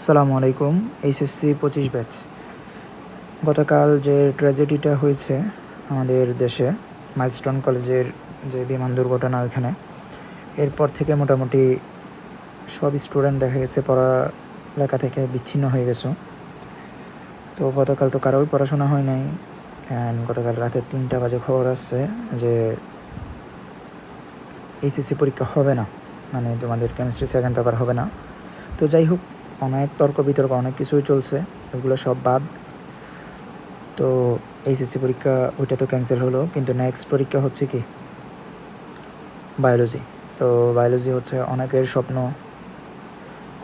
আসসালামু আলাইকুম, এইচএসসি পঁচিশ ব্যাচ। গতকাল যে ট্র্যাজেডিটা হয়েছে আমাদের দেশে মাইলস্টোন কলেজের যে বিমান দুর্ঘটনা ওইখানে, এরপর থেকে মোটামুটি সব স্টুডেন্ট দেখা গেছে, পড়ালেখা থেকে বিচ্ছিন্ন হয়ে গেছে। তো গতকাল তো কারোই পড়াশোনা হয় নাই অ্যান্ড গতকাল রাতে তিনটা বাজে খবর আসছে যে এইচএসসি পরীক্ষা হবে না মানে তোমাদের কেমিস্ট্রি সেকেন্ড পেপার হবে না। তো যাই হোক অনেক তর্ক বিতর্ক, অনেক কিছুই চলছে ওগুলো সব বাদ। তো এইচএসসি পরীক্ষা, ওইটা তো ক্যান্সেল হলো, কিন্তু নেক্সট পরীক্ষা হচ্ছে কি? বায়োলজি তো বায়োলজি হচ্ছে অনেকের স্বপ্ন,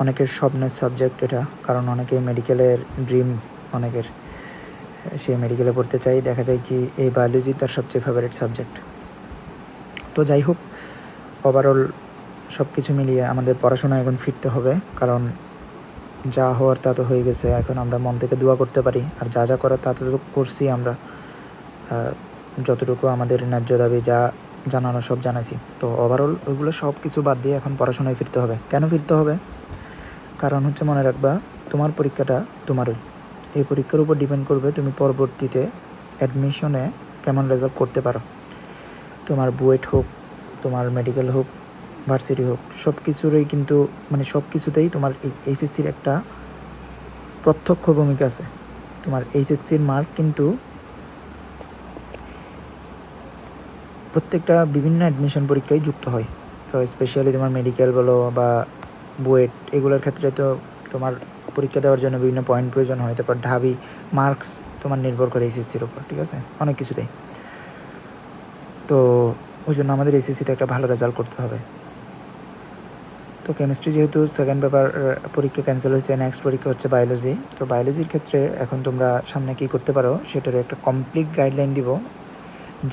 অনেকের স্বপ্নের সাবজেক্ট এটা, কারণ অনেকে মেডিকেলের ড্রিম অনেকের সে মেডিকেলে পড়তে চাই, দেখা যায় কি এই বায়োলজি তার সবচেয়ে ফেভারিট সাবজেক্ট তো যাই হোক ওভারঅল সব কিছু মিলিয়ে আমাদের পড়াশোনা এখন ফিরতে হবে, কারণ যা হওয়ার তা তো হয়ে গেছে, এখন আমরা মন থেকে দোয়া করতে পারি। আর যা যা করার তা তো করছি আমরা। যতটুকু আমাদের ন্যায্য দাবি, যা জানানো সব জানাছি তো ওভারঅল ওইগুলো সব কিছু বাদ দিয়ে এখন পড়াশোনায় ফিরতে হবে। কেন ফিরতে হবে? কারণ হচ্ছে মনে রাখবা, তোমার পরীক্ষাটা তোমারই। এই পরীক্ষার উপর ডিপেন্ড করবে তুমি পরবর্তীতে অ্যাডমিশনে কেমন রেজাল্ট করতে পারো। তোমার বুয়েট হোক, তোমার মেডিকেল হোক ভার্সিটি হোক সব কিছুরই কিন্তু মানে সব কিছুতেই তোমার এই এইচএসসির একটা প্রত্যক্ষ ভূমিকা আছে। তোমার এইচএসসির মার্ক কিন্তু প্রত্যেকটা বিভিন্ন অ্যাডমিশন পরীক্ষায় যুক্ত হয়। তো স্পেশালি তোমার মেডিকেল বলো বা বুয়েট, এগুলোর ক্ষেত্রে তো তোমার পরীক্ষা দেওয়ার জন্য বিভিন্ন পয়েন্ট প্রয়োজন হয়। তারপর ঢাবি মার্কস তোমার নির্ভর করে এসএসসির উপর, ঠিক আছে? অনেক কিছুতেই। তো ওই জন্য আমাদের এসএসসিতে একটা ভালো রেজাল্ট করতে হবে। তো কেমিস্ট্রি যেহেতু সেকেন্ড পেপার পরীক্ষা ক্যান্সেল হয়েছে নেক্সট পরীক্ষা হচ্ছে বায়োলজি তো বায়োলজির ক্ষেত্রে এখন তোমরা সামনে কী করতে পারো সেটার একটা কমপ্লিট গাইডলাইন দিব।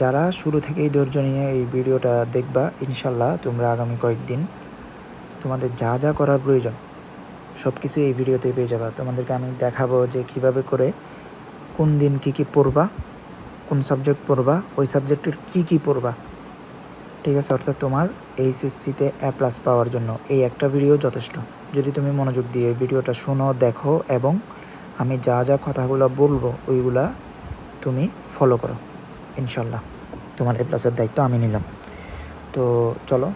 যারা শুরু থেকেই ধৈর্য নিয়ে এই ভিডিওটা দেখবা ইনশাল্লাহ তোমরা আগামী কয়েকদিন তোমাদের যা যা করার প্রয়োজন সব কিছু এই ভিডিওতে পেয়ে যাবা। তোমাদেরকে আমি দেখাবো যে কীভাবে করে কোন দিন কী কী পড়বা, কোন সাবজেক্ট পড়বা, ওই সাবজেক্টের কী কী পড়বা। ঠিক আছে, অর্থাৎ তোমার এইচএসসিতে এ প্লাস পাওয়ার জন্য। এই একটা ভিডিও যথেষ্ট। যদি তুমি মনোযোগ দিয়ে ভিডিওটা শোনো, দেখো এবং আমি যা যা কথাগুলো বলব, ওইগুলা তুমি ফলো করো। ইনশাল্লাহ তোমার এ প্লাসের দায়িত্ব আমি নিলাম। তো চলো,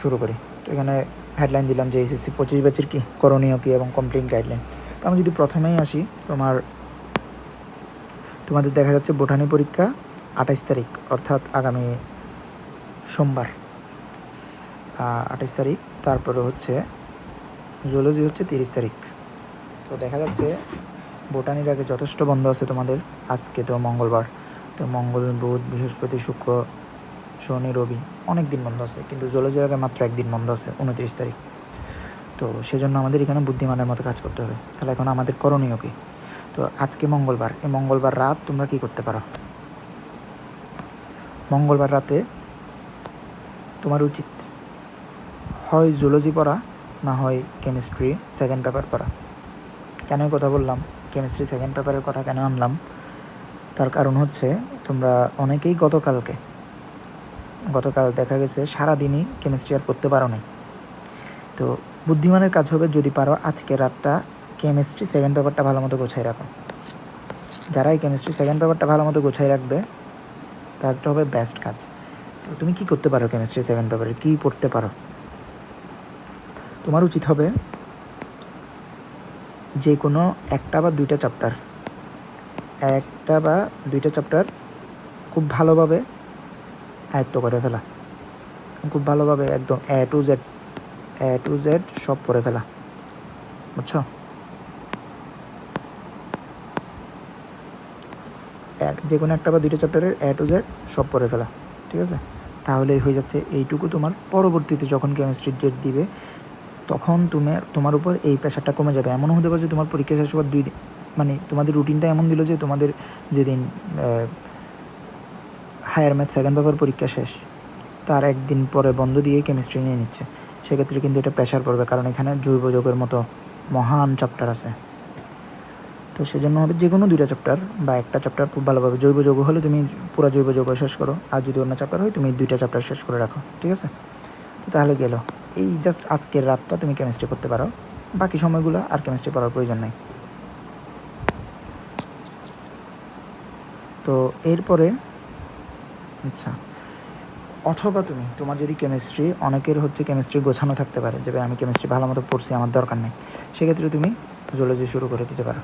শুরু করি। তো এখানে হেডলাইন দিলাম যে এইচএসসি পঁচিশ ব্যাচের কী? করণীয় কী এবং কমপ্লিট গাইডলাইন তো আমি যদি প্রথমেই আসি, তোমার, তোমাদের দেখা যাচ্ছে বোটানি পরীক্ষা আঠাইশ তারিখ, অর্থাৎ আগামী সোমবার আঠাইশ তারিখ। তারপরে হচ্ছে জুলজি হচ্ছে তিরিশ তারিখ। তো দেখা যাচ্ছে বোটানির আগে যথেষ্ট বন্ধ আছে তোমাদের। আজকে তো মঙ্গলবার। তো মঙ্গল, বুধ, বৃহস্পতি, শুক্র, শনি, রবি অনেক দিন বন্ধ আছে। কিন্তু জুলজির আগে মাত্র একদিন বন্ধ আছে, উনত্রিশ তারিখ। তো সেজন্য আমাদের এখানে বুদ্ধিমানের মতো কাজ করতে হবে। তাহলে এখন আমাদের করণীয় কী? তো আজকে মঙ্গলবার। এই মঙ্গলবার রাত তোমরা কি করতে পারো? মঙ্গলবার রাতে তোমার উচিত। হয় জুলজি পড়া, না হয় কেমিস্ট্রি সেকেন্ড পেপার পড়া। কেন কথা বললাম? কেমিস্ট্রি সেকেন্ড পেপারের কথা কেন আনলাম? তার কারণ হচ্ছে, তোমরা অনেকেই গতকালকে, গতকাল দেখা গেছে সারাদিনই কেমিস্ট্রি আর পড়তে পারো নাই। তো বুদ্ধিমানের কাজ হবে যদি পারো আজকে রাতটা কেমিস্ট্রি সেকেন্ড পেপারটা ভালো মতো গোছাই রাখো। যারা এই কেমিস্ট্রি সেকেন্ড পেপারটা ভালো মতো গোছাই রাখবে তাদেরটা হবে বেস্ট কাজ। তো তুমি কি করতে পারো কেমিস্ট্রি সেকেন্ড পেপারে কী পড়তে পারো? তোমার উচিত হবে যে কোনো একটা বা দুইটা চ্যাপ্টার একটা বা দুইটা চ্যাপ্টার খুব ভালোভাবে আয়ত্ত করে ফেলা। খুব ভালোভাবে একদম A to Z A to Z সব পড়ে ফেলা। বুঝছ? যে কোনো একটা বা দুইটা চ্যাপ্টারের এ টু জেড সব পড়ে ফেলা, ঠিক আছে? তাহলেই হয়ে যাচ্ছে। এইটুকু তোমার পরবর্তীতে যখন কেমিস্ট্রি ডেট দিবে, তখন তুমি, তোমার উপর এই প্রেশারটা কমে যাবে। এমনও হতে পারে যে তোমার পরীক্ষা শেষ হওয়ার দুই দিন মানে তোমাদের রুটিনটা এমন দিল যে তোমাদের যেদিন হায়ার ম্যাথ সেকেন্ড পেপার পরীক্ষা শেষ, তার একদিন পরে বন্ধ দিয়ে কেমিস্ট্রি নিয়ে নিচ্ছে। সেক্ষেত্রে কিন্তু এটা প্রেশার পড়বে, কারণ এখানে জৈব যোগের মতো মহান চ্যাপ্টার আছে। তো সেজন্য হবে যে কোনো দুইটা চ্যাপ্টার বা একটা চ্যাপ্টার খুব ভালোভাবে জৈব যৌগ হলে তুমি পুরো জৈব যৌগ শেষ করো। আর যদি অন্য চ্যাপ্টার হয়, তুমি দুইটা চ্যাপ্টার শেষ করে রাখো, ঠিক আছে? তো তাহলে গেল। এই জাস্ট আজকের রাতটা তুমি কেমিস্ট্রি করতে পারো। বাকি সময়গুলো আর কেমিস্ট্রি পড়ার প্রয়োজন নাই। তো এরপরে আচ্ছা অথবা তুমি, তোমার যদি কেমিস্ট্রি অনেকের হচ্ছে কেমিস্ট্রি গোছানো থাকতে পারে, যে আমি কেমিস্ট্রি ভালো মতো পড়ছি, আমার দরকার নেই। সেক্ষেত্রে তুমি জুলজি শুরু করে দিতে পারো।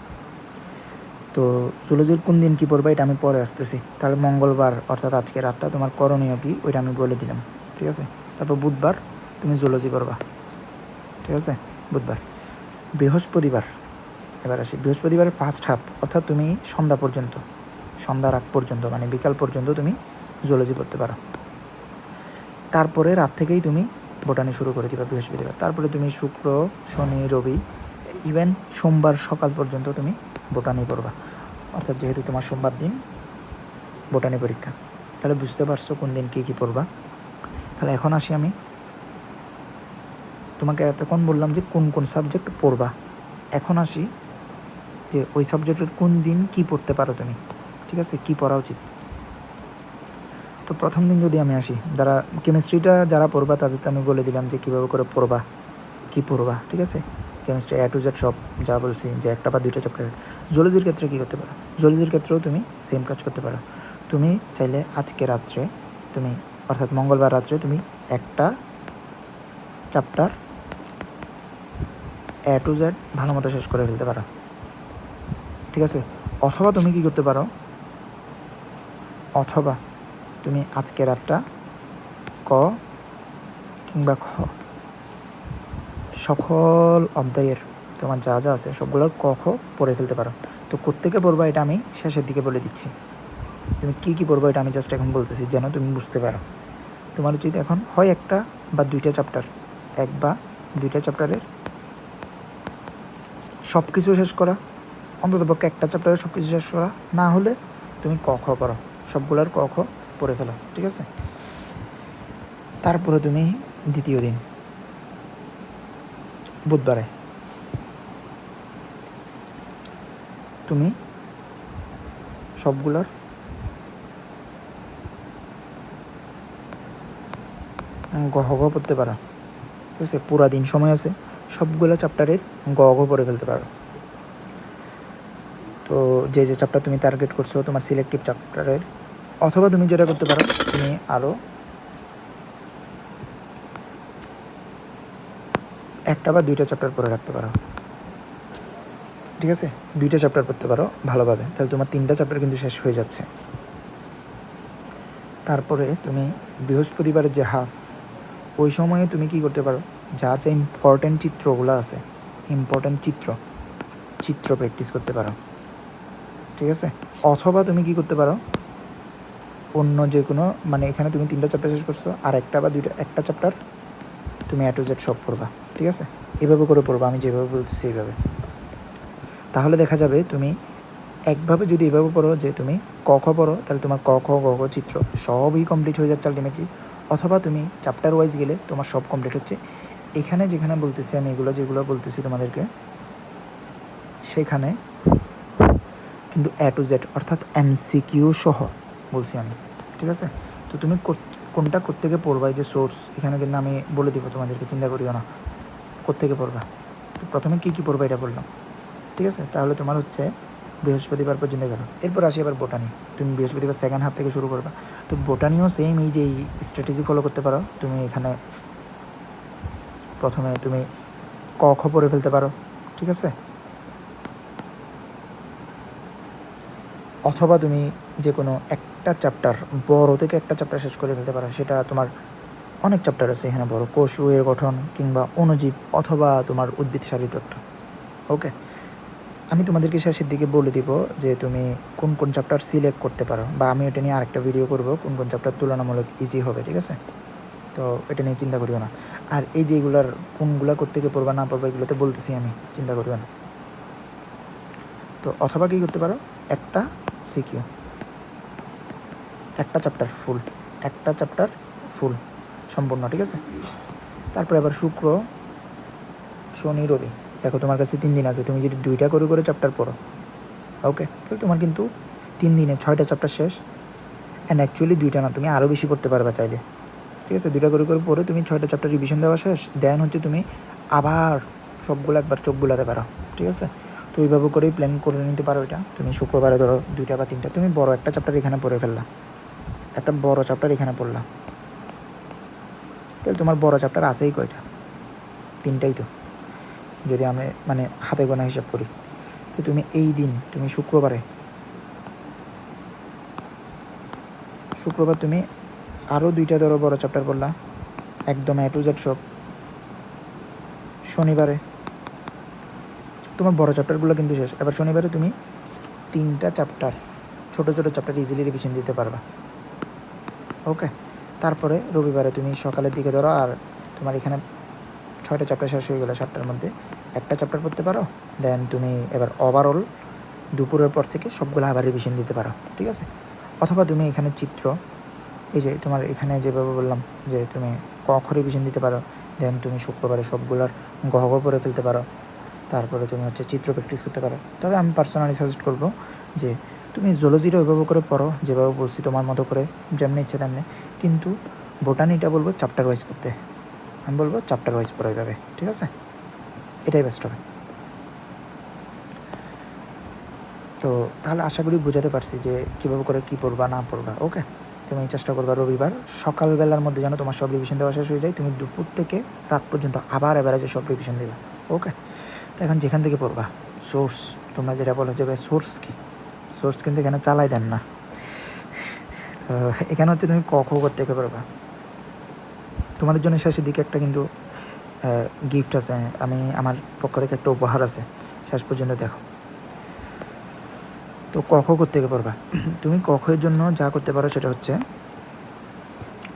তো জুলজির কোন দিন কী পড়বে এটা আমি পরে আসতেছি। তাহলে মঙ্গলবার অর্থাৎ আজকে রাতটা তোমার করণীয় কী ওইটা আমি বলে দিলাম, ঠিক আছে? তারপর বুধবার তুমি জুলজি পড়বা, ঠিক আছে? বুধবার। বৃহস্পতিবার, এবার আসি। বৃহস্পতিবারের ফার্স্ট হাফ অর্থাৎ তুমি সন্ধ্যা পর্যন্ত, সন্ধ্যার আগ পর্যন্ত মানে বিকাল পর্যন্ত তুমি জুলজি পড়তে পারো। তারপরে রাত থেকেই তুমি বোটানি শুরু করে দিবা বৃহস্পতিবার। তারপরে তুমি শুক্র, শনি, রবি ইভেন সোমবার সকাল পর্যন্ত তুমি বোটানি পড়বা। অর্থাৎ যেহেতু তোমার সোমবার দিন, বোটানি পরীক্ষা। তাহলে বুঝতে পারছ কোন দিন কী কী পড়বা। তাহলে এখন আসি আমি। তোমাকে এতক্ষণ বললাম যে কোন কোন সাবজেক্ট পড়বা। এখন আসি যে ওই সাবজেক্টের কোন দিন কী পড়তে পারো তুমি। ঠিক আছে? কি পড়া উচিত। তো প্রথম দিন যদি আমি আসি, যারা কেমিস্ট্রিটা যারা পড়বা তাদের তো আমি বলে দিলাম যে কীভাবে করে পড়বা, কী পড়বা, ঠিক আছে? কেমিস্ট্রি এ টু জেড সব যা বলছি, যে একটা বা দুইটা চ্যাপ্টার জুলজির ক্ষেত্রে কী করতে পারো? জুলজির ক্ষেত্রেও তুমি সেম কাজ করতে পারো। তুমি চাইলে আজকে রাত্রে, তুমি অর্থাৎ মঙ্গলবার রাত্রে তুমি একটা চ্যাপ্টার এ টু জেড ভালো মতো শেষ করে ফেলতে পারো। ঠিক আছে? অথবা তুমি কি করতে পারো? অথবা তুমি আজকে রাতটা ক কিংবা খ সকল অধ্যায়ের তোমার যা যা আছে সবগুলোর ক খ পড়ে ফেলতে পারো। তো কোত্থেকে পড়বা এটা আমি শেষের দিকে বলে দিচ্ছি। তুমি কী কী পড়ব এটা আমি জাস্ট এখন বলতেছি যেন তুমি বুঝতে পারো। তোমার উচিত এখন হয় একটা বা দুইটা চ্যাপ্টার এক বা দুইটা চ্যাপ্টারের সব কিছু শেষ করা, অন্তত পক্ষে একটা চ্যাপ্টারে সব কিছু শেষ করা, না হলে তুমি ক খ করো সবগুলোর ক খ পড়ে ফেলো, ঠিক আছে? তারপরে তুমি দ্বিতীয় দিন। বুধবারে। তুমি? সবগুলোর? গহ গ পড়তে পারো। ঠিক আছে, পুরা দিন সময় আছে, সবগুলো চ্যাপ্টারের গ ঘ পড়ে ফেলতে পারো। তো যে যে চ্যাপ্টার তুমি টার্গেট করছ, তোমার সিলেক্টিভ চ্যাপ্টারের অথবা তুমি যেটা করতে পারো, তুমি আরও একটা বা দুইটা চ্যাপ্টার পড়ে রাখতে পারো। ঠিক আছে? দুইটা চ্যাপ্টার পড়তে পারো ভালোভাবে। তাহলে তোমার তিনটা চ্যাপ্টার কিন্তু শেষ হয়ে যাচ্ছে। তারপরে তুমি বৃহস্পতিবারের যে হাফ ওই সময়ে তুমি কি করতে পারো? যা যা ইম্পর্ট্যান্ট চিত্রগুলো আছে ইম্পর্ট্যান্ট চিত্র চিত্র প্র্যাকটিস করতে পারো। ঠিক আছে? অথবা তুমি কি করতে পারো? অন্য যে কোনো মানে এখানে তুমি তিনটা চ্যাপ্টার শেষ করছ, আর একটা বা দুইটা, একটা চ্যাপ্টার তুমি এ টু জেড সব পড়বা। ঠিক আছে? এভাবে করে পড়বা, আমি যেভাবে বলতেছি এইভাবে। তাহলে দেখা যাবে তুমি একভাবে যদি এভাবে পড়ো যে তুমি ক খ পড়ো, তাহলে তোমার ক খ, গ ঘ চিত্র সবই কমপ্লিট হয়ে যাচ্ছে আলটিমেটলি অথবা তুমি চ্যাপ্টার ওয়াইজ গেলে তোমার সব কমপ্লিট হচ্ছে। এখানে যেখানে বলতেছি আমি এগুলো, যেগুলো বলতেছি তোমাদেরকে, সেখানে কিন্তু এ টু জেড অর্থাৎ এমসিকিউ সহ বলছি আমি, ঠিক আছে? তো তুমি কোনটা কোত্থেকে পড়বা এই যে সোর্স এখানে কিন্তু আমি বলে দিব তোমাদেরকে, চিন্তা করিও না। কোত্থেকে পড়বা? তো প্রথমে কী কী পড়বা এটা বললাম। ঠিক আছে? তাহলে তোমার হচ্ছে বৃহস্পতিবার পর্যন্ত গেল। এরপর আসি আবার বোটানি। তুমি বৃহস্পতিবার সেকেন্ড হাফ থেকে শুরু করবা। তো বোটানিও সেম এই যে স্ট্র্যাটেজি ফলো করতে পারো। তুমি এখানে প্রথমে তুমি ক খ পড়ে ফেলতে পারো। ঠিক আছে? অথবা তুমি যে কোনো একটা চ্যাপ্টার বড় থেকে একটা চ্যাপ্টার শেষ করে ফেলতে পারো। সেটা তোমার অনেক চ্যাপ্টার আছে এখানে বড়। কোষ এর গঠন কিংবা অণুজীব অথবা তোমার উদ্ভিদ সারি তত্ত্ব ওকে আমি তোমাদেরকে শেষের দিকে বলে দিব যে তুমি কোন কোন চ্যাপ্টার সিলেক্ট করতে পারো বা আমি এটা নিয়ে আরেকটা ভিডিও করব, কোন কোন চ্যাপ্টার তুলনামূলক ইজি হবে, ঠিক আছে? তো এটা নিয়ে চিন্তা করিও না। আর এই যে এগুলার কোনগুলা গিয়ে পড়বা না পড়বা এগুলোতে বলতেছি আমি, চিন্তা করিও না। তো অথবা কী করতে পারো? একটা সিকিউ একটা চ্যাপ্টার ফুল একটা চ্যাপ্টার ফুল সম্পূর্ণ, ঠিক আছে? তারপরে আবার শুক্র, শনি, রবি। দেখো তোমার কাছে তিন দিন আছে, তুমি যদি দুইটা করে করে চ্যাপ্টার পড়ো। ওকে তাহলে তোমার কিন্তু তিন দিনে ছয়টা চ্যাপ্টার শেষ। অ্যান্ড অ্যাকচুয়ালি দুইটা না, তুমি আরও বেশি পড়তে পারবে চাইলে। ঠিক আছে? দুইটা করে করে পড়ে তুমি ছয়টা চ্যাপ্টার রিভিশন দেওয়া শেষ। দেন হচ্ছে তুমি আবার সবগুলো একবার চোখ বুলাতে পারো। ঠিক আছে? তো ওইভাবে করেই প্ল্যান করে নিতে পারো এটা। তুমি শুক্রবারে ধরো দুইটা বা তিনটা, তুমি বড় একটা চ্যাপ্টার এখানে পড়ে ফেললা। একটা বড় চ্যাপ্টার এখানে পড়লা। তাহলে তোমার বড় চ্যাপ্টার আছেই কয়টা? তিনটাই তো। যদি আমি মানে হাতে গোনা হিসাব করি। তো তুমি এই দিন, তুমি শুক্রবারে, শুক্রবার তুমি আরও দুইটা ধরো বড় চ্যাপ্টার পড়লা। একদম এ টু জেড সব। শনিবারে, তোমার বড় চ্যাপ্টারগুলো কিন্তু শেষ। এবার শনিবারে তুমি তিনটা চ্যাপ্টার ছোট ছোট চ্যাপ্টার ইজিলি রিভিশন দিতে পারবা। ওকে তারপরে রবিবারে তুমি সকালের দিকে ধরো আর তোমার এখানে ছয়টা চ্যাপ্টার শেষ হয়ে গেলো সাতটার মধ্যে। একটা চ্যাপ্টার পড়তে পারো দেন তুমি এবার ওভারঅল দুপুরের পর থেকে সবগুলো আবার রিভিশন দিতে পারো, ঠিক আছে? অথবা তুমি এখানে চিত্র, এই যে তোমার এখানে যেভাবে বললাম যে তুমি ক রিভিশন দিতে পারো দেন তুমি শুক্রবারে সবগুলোর গহ পরে ফেলতে পারো। তারপরে তুমি হচ্ছে চিত্র প্র্যাকটিস করতে পারো। তবে আমি পার্সোনালি সাজেস্ট করব যে তুমি জোলজিটা ওইভাবে করে পড়ো, যেভাবে বলছি তোমার মতো করে, যেমনি ইচ্ছে তেমনি। কিন্তু বোটানিটা বলব চ্যাপ্টার ওয়াইজ পড়তে। আমি বলব চ্যাপ্টার ওয়াইজ পড়ো এইভাবে, ঠিক আছে? এটাই বেস্ট হবে। তো তাহলে আশা করি বোঝাতে পারছি যে কীভাবে করে কী পড়বা, না পড়বা ওকে তুমি চেষ্টা করবা রবিবার, সকালবেলার মধ্যে যেন তোমার সব রিভিশন দেওয়া শেষ হয়ে যায়, তুমি দুপুর থেকে রাত পর্যন্ত আবার এবারে সব রিভিশন দেবা ওকে তো এখন যেখান থেকে পড়বা সোর্স তোমরা যেটা বলো যে সোর্স কি? সোর্স কিন্তু এখানে চালাই দেন না। তো এখানে হচ্ছে তুমি ক করতে থেকে পারবা। তোমাদের জন্য শেষের দিকে একটা কিন্তু গিফট আছে। আমি আমার পক্ষ থেকে একটা উপহার আছে। শেষ পর্যন্ত দেখো। তো কখ করতে পারবা। তুমি কখের জন্য যা করতে পারো সেটা হচ্ছে,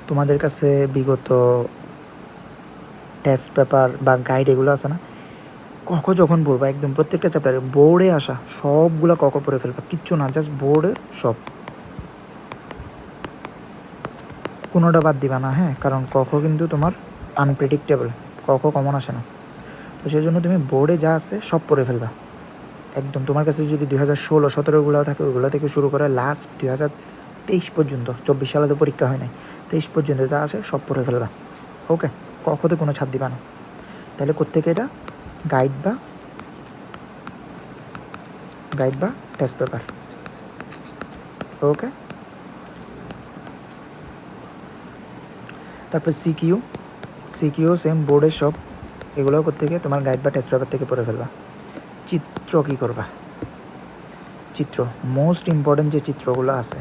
তোমাদের কাছে বিগত টেস্ট পেপার বা গাইড এগুলো আছে না কখ যখন পড়বা, একদম প্রত্যেকটা চ্যাপ্টারে বোর্ডে আসা, সবগুলো কখ পড়ে ফেলবা, কিচ্ছু না জাস্ট বোর্ডে সব। কোনোটা বাদ দিবা না হ্যাঁ কারণ কখ কিন্তু তোমার আনপ্রেডিক্টেবল কখ কমন আসে না। তো সেই জন্য তুমি বোর্ডে যা আছে, সব পড়ে ফেলবা। একদম তোমার কাছে যদি দুই হাজার ষোলো, সতেরোগুলো থাকে, ওইগুলো থেকে শুরু করে লাস্ট দুই হাজার তেইশ পর্যন্ত, চব্বিশ সালে তো পরীক্ষা হয় নাই, তেইশ পর্যন্ত যা আছে, সব পড়ে ফেলবা। ওকে কখতে কোনো ছাড় দিবা না। তাহলে কোথেকে এটা? গাইড বা গাইড বা টেস্ট পেপার। ওকে? তারপর সিকিউ। সিকিউ, সেম বোর্ডের সব এগুলো করতে গিয়ে তোমার গাইড বা টেস্ট পেপার থেকে পড়ে ফেলবা। চিত্র কী করবা? চিত্র। মোস্ট ইম্পর্টেন্ট যে চিত্রগুলো আছে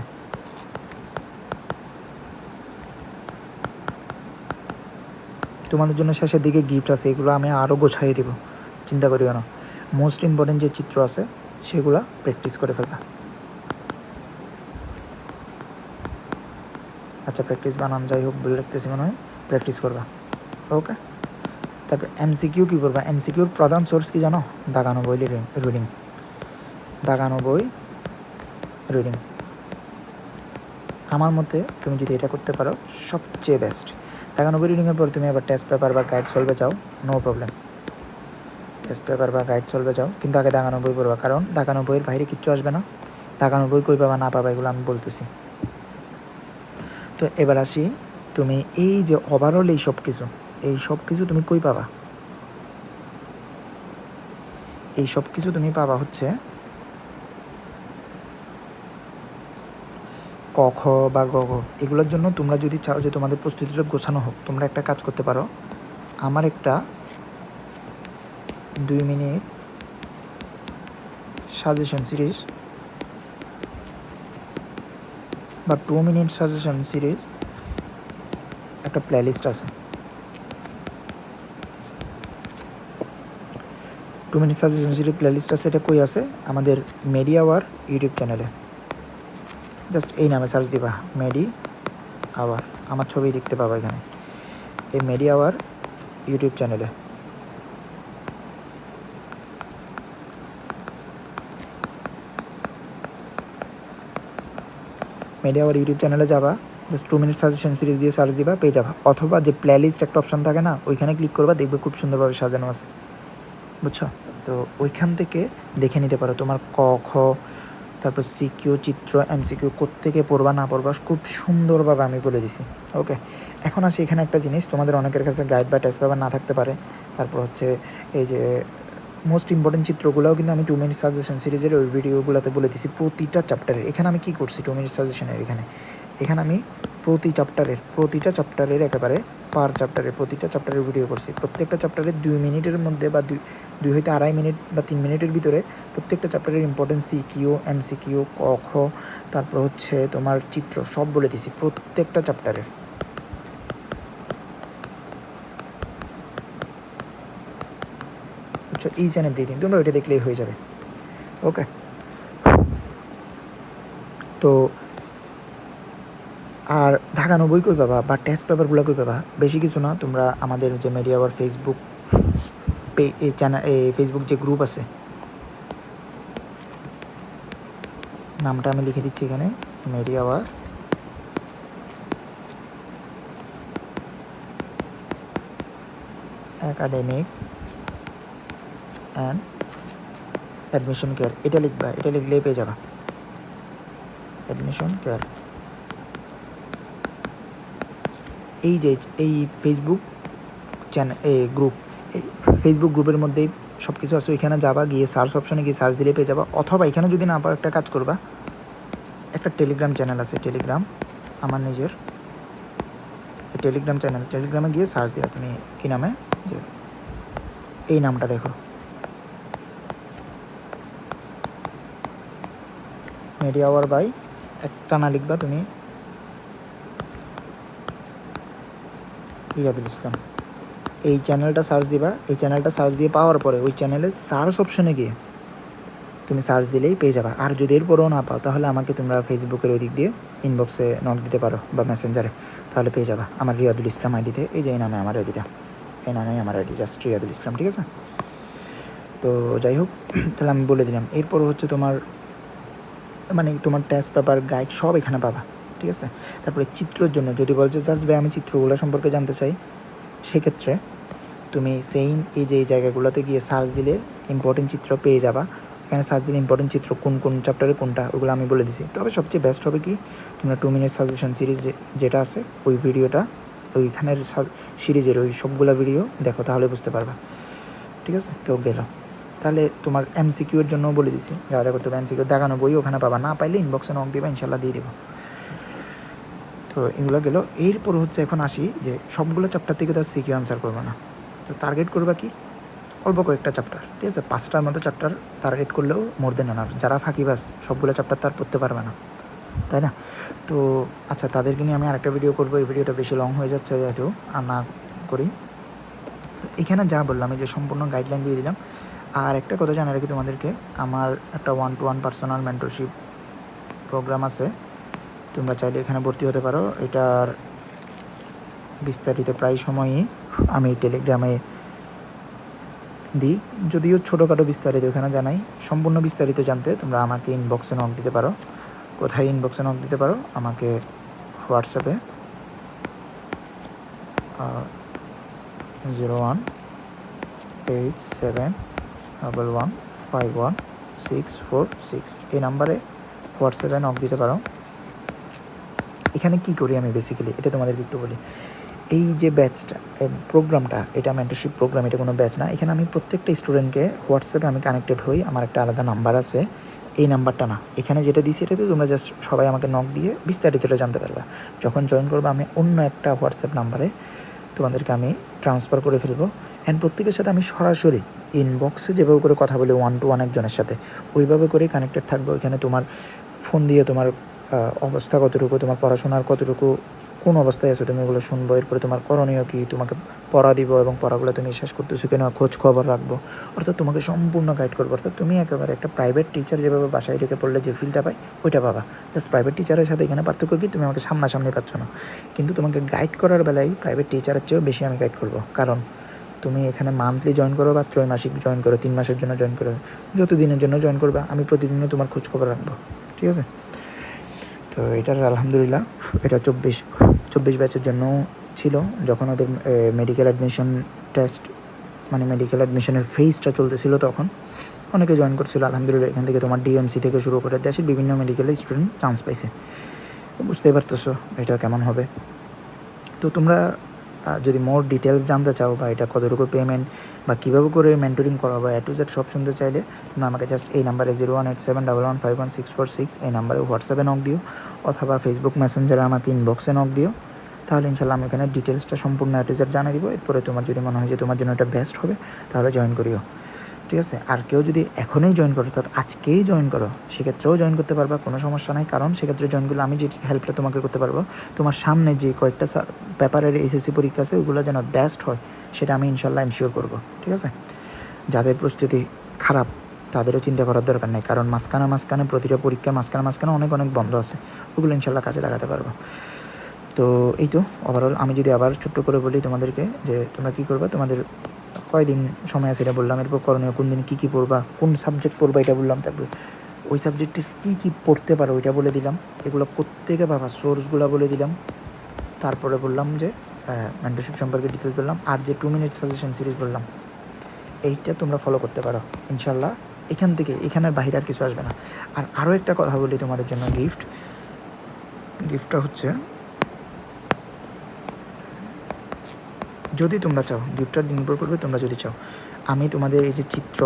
তোমাদের জন্য শেষের দিকে গিফট আছে, এগুলো আমি আরও গোছাই দেবো। চিন্তা করিও না। মোস্ট ইম্পর্টেন্ট যে চিত্র আছে, সেগুলো প্র্যাকটিস করে ফেলবা। আচ্ছা প্র্যাকটিস বানান যাই হোক বলে রাখতেছি মনে হয়। প্র্যাকটিস করবা। ওকে তারপর এমসিকিউ কী করবা? এমসিকিউর প্রধান সোর্স কি জানো? দাগানো বই রিডিং দাগানো বই রিডিং আমার মতে তুমি যদি এটা করতে পারো, সবচেয়ে বেস্ট দাগানো বই রিডিংয়ের পর, তুমি আবার টেস্ট পেপার বা গাইড সলভে চাও নো প্রবলেম টেস্ট পেপার বা গাইড সলভে যাও, কিন্তু আগে দাগানো বই পড়বা, কারণ দাগানো বইয়ের বাইরে কিচ্ছু আসবে না। দাগানো বই কই পাবা, না পাবা, এগুলো আমি বলতেছি। তো এবার আসি, তুমি এই যে ওভারঅল এই সব কিছু, এই সব কিছু তুমি কই পাবা? এই সব কিছু তুমি পাবা হচ্ছে ক, খ বা গ ঘ এগুলোর জন্য তোমরা যদি চাও যে তোমাদের প্রস্তুতিটা গোছানো হোক, তোমরা একটা কাজ করতে পারো। আমার একটা দুই মিনিট সাজেশন সিরিজ বা টু মিনিট সাজেশন সিরিজ একটা প্লেলিস্ট আছে। Two minute suggestion series playlist আছে, এটা কই আছে? আমাদের মিডিয়া ওয়ার ইউটিউব চ্যানেলে জাস্ট এই নামে সার্চ দিবা মেডি আওয়ার আমার ছবি দেখতে পাবা এখানে। এই মেডি আওয়ার ইউটিউব চ্যানেলে মেডি আওয়ার ইউটিউব চ্যানেলে যাবা just two minute suggestion series দিয়ে সার্চ দিবা, পেয়ে যাবা। অথবা যে প্লেলিস্ট একটা অপশন থাকে না, ওইখানে ক্লিক করবা, দেখবে খুব সুন্দরভাবে সাজানো আছে। বুঝছ? তো ওইখান থেকে দেখে নিতে পারো তোমার ক, খ তারপর সিকিউ, চিত্র, এমসিকিউ, কোত্থেকে পড়বা, না পড়বা, খুব সুন্দরভাবে আমি বলে দিছি, ওকে? এখন আসি এখানে একটা জিনিস, তোমাদের অনেকের কাছে গাইড বা টেস্ট পেপার না থাকতে পারে। তারপর হচ্ছে এই যে মোস্ট ইম্পর্টেন্ট চিত্রগুলোও কিন্তু আমি টু মিনিট সাজেশন সিরিজের ওই ভিডিওগুলোতে বলে দিছি প্রতিটা চ্যাপ্টারের এখানে আমি কী করছি টু মিনিট সাজেশনের এখানে? এখানে আমি প্রতি চ্যাপ্টারের প্রতিটা চ্যাপ্টারের একেবারে পার চ্যাপ্টারের প্রতিটা চ্যাপ্টারের ভিডিও করছি। প্রত্যেকটা চ্যাপ্টারের দুই মিনিটের মধ্যে বা দুই দুই হইতে আড়াই মিনিট বা তিন মিনিটের ভিতরে প্রত্যেকটা চ্যাপ্টারের important C Q M C Q খ, তারপর হচ্ছে তোমার চিত্র, সব বলে দিছি প্রত্যেকটা চ্যাপ্টারের বুঝছ? ইচ অ্যান্ড এভরিথিং তোমরা ওইটা দেখলেই হয়ে যাবে। ওকে তো, আর ঢাকানো বই কই পাবা বা টেস্ট পেপারগুলো কই পাবা? বেশি কিছু না, তোমরা আমাদের যে মিডিয়া আওয়ার ফেসবুক চ্যানেল এই ফেসবুক যে গ্রুপ আছে, নামটা আমি লিখে দিচ্ছি এখানে media our academic and admission care এটা লিখবা, এটা লিখলেই পেয়ে যাবা। অ্যাডমিশন কেয়ার এই যে, এই ফেসবুক চ্যানেল এই গ্রুপ ফেসবুক গ্রুপের মধ্যেই সব কিছু আছে। ওইখানে যাবা, গিয়ে সার্চ অপশনে গিয়ে সার্চ দিলে পেয়ে যাবা। অথবা এখানে যদি না পাও একটা কাজ করবা। একটা টেলিগ্রাম চ্যানেল আছে টেলিগ্রাম আমার নিজের। টেলিগ্রাম চ্যানেল টেলিগ্রামে গিয়ে সার্চ দিবা তুমি কী নামে? যে, এই নামটা দেখো। মিডিয়া আওয়ার বাই একটা না লিখবা তুমি। রিয়াদুল ইসলাম এই চ্যানেলটা সার্চ দিবা। এই চ্যানেলটা সার্চ দিয়ে পাওয়ার পরে ওই চ্যানেলের সার্চ অপশনে গিয়ে তুমি সার্চ দিলেই পেয়ে যাবা। আর যদি এরপরেও না পাও, তাহলে আমাকে তোমরা ফেসবুকের ওই দিক দিয়ে ইনবক্সে নক দিতে পারো বা মেসেঞ্জারে তাহলে পেয়ে যাবা। আমার রিয়াদুল ইসলাম আইডিতে এই যে এই নামে আমার আইডিটা এই নামে আমার আইডি জাস্ট রিয়াদুল ইসলাম, ঠিক আছে? তো যাই হোক, তাহলে আমি বলে দিলাম। এরপর হচ্ছে তোমার মানে তোমার টেস্ট পেপার গাইড সব এখানে পাবা। ঠিক আছে? তারপরে চিত্রর জন্য, যদি বলছো জাস্ট ভাই আমি চিত্রগুলো সম্পর্কে জানতে চাই, সেক্ষেত্রে তুমি সেম এই যে এই জায়গাগুলোতে গিয়ে সার্চ দিলে ইম্পর্টেন্ট চিত্র পেয়ে যাবা। এখানে সার্চ দিলে ইম্পর্টেন্ট চিত্র কোন কোন চ্যাপ্টারে কোনটা, ওগুলো আমি বলে দিছি। তবে সবচেয়ে বেস্ট হবে কি, তোমরা টু মিনিট সাজেশন সিরিজ যেটা আছে, ওই ভিডিওটা ওইখানের সিরিজের ওই সবগুলো ভিডিও দেখো, তাহলে বুঝতে পারবা। ঠিক আছে? তো গেল। তাহলে তোমার এমসিকিউর জন্য বলে দিছি, যা যা করতে হবে এমসিকিউ দেখানো বই ওখানে পাবা। না পাইলে ইনবক্সে নক দিবা, ইনশাল্লাহ দিয়ে দেবো। তো এগুলো গেল। এরপর হচ্ছে এখন আসি যে সবগুলো চ্যাপ্টার থেকে তার সিকিউ আনসার করবে না। তো টার্গেট করবা কি? অল্প কয়েকটা চ্যাপ্টার ঠিক আছে? পাঁচটার মতো চ্যাপ্টার টার্গেট করলেও মোর দেন না যারা ফাঁকিবাস সবগুলো চ্যাপ্টার তার পড়তে পারবে না। তাই না? তো আচ্ছা তাদেরকে নিয়ে আমি আরেকটা ভিডিও করব। এই ভিডিওটা বেশি লং হয়ে যাচ্ছে যেহেতু, আর না করি। তো এখানে যা বললাম, এই যে সম্পূর্ণ গাইডলাইন দিয়ে দিলাম। আর একটা কথা জানা রাখি তোমাদেরকে, আমার একটা one to one personal mentorship programme আছে। তোমরা চাইলে এখানে ভর্তি হতে পারো। এটার বিস্তারিত প্রায় সময়ই আমি টেলিগ্রামে দিই। যদিও ছোটোখাটো বিস্তারিত এখানে জানাই। সম্পূর্ণ বিস্তারিত জানতে তোমরা আমাকে ইনবক্সে নক দিতে পারো। কোথায় ইনবক্সে নক দিতে পারো? আমাকে হোয়াটসঅ্যাপে zero one eight seven double one five one six four six এই নাম্বারে হোয়াটসঅ্যাপে নক দিতে পারো। এখানে কি করি আমি বেসিক্যালি এটা তোমাদেরকে একটু বলি। এই যে ব্যাচটা প্রোগ্রামটা এটা মেন্টরশিপ প্রোগ্রাম এটা কোনো ব্যাচ না। এখানে আমি প্রত্যেকটা স্টুডেন্টকে হোয়াটসঅ্যাপে আমি কানেক্টেড হই। আমার একটা আলাদা নাম্বার আছে। এই নাম্বারটা না। এখানে যেটা দিছি এটাতে তোমরা জাস্ট সবাই আমাকে নক দিয়ে বিস্তারিতটা জানতে পারবে। যখন জয়েন করবে আমি অন্য একটা হোয়াটসঅ্যাপ নাম্বারে তোমাদেরকে আমি ট্রান্সফার করে ফেলব। অ্যান্ড প্রত্যেকের সাথে আমি সরাসরি ইনবক্সে যেভাবে করে কথা বলি ওয়ান টু ওয়ান একজনের সাথে, ওইভাবে করেই কানেক্টেড থাকব। এখানে তোমার ফোন দিয়ে তোমার অবস্থা কতটুকু, তোমার পড়াশোনার কতটুকু, কোন অবস্থায় আছো তুমি এগুলো শুনব? এরপরে তোমার করণীয় কী? তোমাকে পড়া দিব এবং পড়াগুলো তুমি শেষ করতেছো কিনা, খোঁজ খবর রাখব। অর্থাৎ তোমাকে সম্পূর্ণ গাইড করব। অর্থাৎ তুমি একেবারে একটা প্রাইভেট টিচার যেভাবে বাসায় রেখে পড়লে যে ফিলটা পাই ওইটা পাবা। জাস্ট প্রাইভেট টিচারের সাথে এখানে পার্থক্য কি? তুমি আমাকে সামনাসামনি পাচ্ছ না। কিন্তু তোমাকে গাইড করার বেলায় প্রাইভেট টিচারের চেয়েও বেশি আমি গাইড করব। কারণ তুমি এখানে মান্থলি জয়েন করো বা ত্রৈমাসিক জয়েন করো, তিন মাসের জন্য জয়েন করো। যত দিনের জন্য জয়েন করবা, আমি প্রতিদিনই তোমার খোঁজ খবর রাখব। ঠিক আছে? তো এটার আলহামদুলিল্লাহ, এটা চব্বিশ চব্বিশ ব্যাচের জন্য ছিল। যখন ওদের মেডিকেল অ্যাডমিশন টেস্ট মানে মেডিকেল অ্যাডমিশনের ফেজটা চলতেছিল তখন, অনেকে জয়েন করছিল, আলহামদুলিল্লাহ, এখান থেকে তোমার ডিএমসি থেকে শুরু করে দেশের বিভিন্ন মেডিকেলে স্টুডেন্ট চান্স পাইছে। বুঝতেই পারতেছো এটা কেমন হবে। তো তোমরা যদি মোর ডিটেলস জানতে চাও বা এটা কতটুকু পেমেন্ট বা কীভাবে করে মেন্টরিং করা বা টু জেড সব শুনতে চাইলে তুমি আমাকে জাস্ট এই নাম্বারে zero one eight seven double one five one six four six এই নাম্বারে হোয়াটসঅ্যাপে নক দিও অথবা ফেসবুক মেসেঞ্জারে আমাকে ইনবক্সে নক দিও। তাহলে ইনশাল্লাহ আমি এখানে ডিটেলসটা সম্পূর্ণ জেড জানিয়ে দিব। এরপরে তোমার যদি মনে হয় যে তোমার জন্য এটা বেস্ট হবে, তাহলে জয়েন করিও। ঠিক আছে? আর কেউ যদি এখনই জয়েন করো, অর্থাৎ আজকেই জয়েন করো, সেক্ষেত্রেও জয়েন করতে পারবা, কোনো সমস্যা নাই। কারণ সেক্ষেত্রে জয়েন করলে আমি যে হেল্পটা তোমাকে করতে পারব, তোমার সামনে যে কয়েকটা পেপারের এসএসসি পরীক্ষা আছে, ওইগুলো যেন বেস্ট হয়, সেটা আমি ইনশাল্লাহ ইনশিওর করব, ঠিক আছে? যাদের প্রস্তুতি খারাপ, তাদেরও চিন্তা করার দরকার নেই। কারণ মাঝখানে মাঝখানে প্রতিটা পরীক্ষার মাঝখানে মাঝখানে অনেক অনেক বন্ধ আছে, ওগুলো ইনশাল্লাহ কাজে লাগাতে পারব। তো এই তো ওভারঅল আমি যদি আবার ছোট্ট করে বলি তোমাদেরকে, যে তোমরা কী করবে, তোমাদের কয়দিন সময় আছে এটা বললাম? এরপর করণীয় কোন দিন কী কী পড়বা? কোন সাবজেক্ট পড়বা এটা বললাম। তারপরে ওই সাবজেক্টের কী কী পড়তে পারো ওইটা বলে দিলাম। এগুলো প্রত্যেকে পাবা সোর্সগুলো বলে দিলাম। তারপরে বললাম যে মেন্টরশিপ সম্পর্কে ডিটেলস বললাম। আর যে টু মিনিট সাজেশন সিরিজ বললাম, এইটা তোমরা ফলো করতে পারো ইনশাল্লাহ এখান থেকে, এখানের বাইরে আর কিছু আসবে না। আর আরও একটা কথা বলি তোমাদের জন্য গিফট গিফটটা হচ্ছে যদি তোমরা চাও গিফটটা নির্ভর করবে তোমরা যদি চাও। আমি তোমাদের এই যে চিত্র,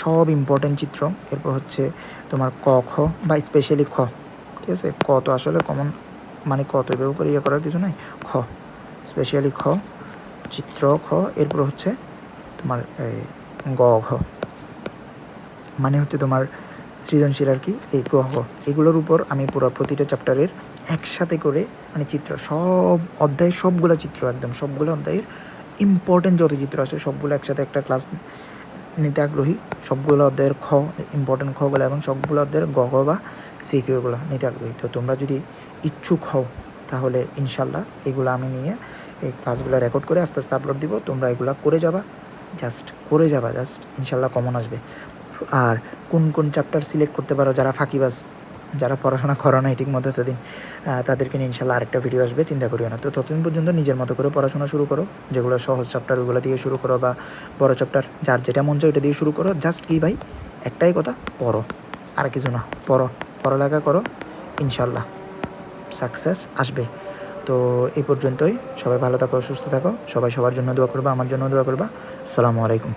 সব ইম্পর্টেন্ট চিত্র, এরপর হচ্ছে তোমার ক, খ বা স্পেশালি খ, ঠিক আছে? ক তো আসলে কমন মানে ক তো এভাবে করে ইয়ে করার কিছু নাই। খ স্পেশালি খ, চিত্র খ, এরপর হচ্ছে তোমার গ, ঘ। মানে হচ্ছে তোমার সৃজনশীল আর কি, এই গ এগুলোর উপর আমি পুরো প্রতিটা চ্যাপ্টারের একসাথে করে মানে চিত্র, সব অধ্যায় সবগুলো চিত্র একদম, সবগুলো অধ্যায়ের ইম্পর্টেন্ট যত চিত্র আছে সবগুলো একসাথে একটা ক্লাস নিতে আগ্রহী। সবগুলো অধ্যায়ের খ ইম্পর্টেন্ট খগুলো এবং সবগুলো অধ্যায়ের গ বা সিকিউগুলো নিতে আগ্রহী। তো তোমরা যদি ইচ্ছুক হও, তাহলে ইনশাল্লাহ এগুলো আমি নিয়ে এই ক্লাসগুলো রেকর্ড করে আস্তে আস্তে আপলোড দিব। তোমরা এগুলো করে যাবা জাস্ট করে যাবা জাস্ট ইনশাল্লাহ কমন আসবে। আর কোন কোন চ্যাপ্টার সিলেক্ট করতে পারো যারা ফাঁকিবাজ যারা পড়াশোনা করো নাই ঠিক মতো এতদিন তাদেরকে নিয়ে ইনশাল্লাহ আরেকটা ভিডিও আসবে, চিন্তা করিও না। তো ততদিন পর্যন্ত নিজের মতো করে পড়াশোনা শুরু করো, যেগুলো সহজ চ্যাপ্টার ওগুলো দিয়ে শুরু করো বা বড় চ্যাপ্টার যার যেটা মন চায় ওটা দিয়ে শুরু করো। জাস্ট কি ভাই? একটাই কথা, পড়ো। আর কিছু না, পড়ো। পড়ালেখা করো, ইনশাল্লাহ সাকসেস আসবে। তো এই পর্যন্তই। সবাই ভালো থাকো, সুস্থ থাকো। সবাই সবার জন্য দোয়া করবা, আমার জন্য দোয়া করবা। আসসালামু আলাইকুম।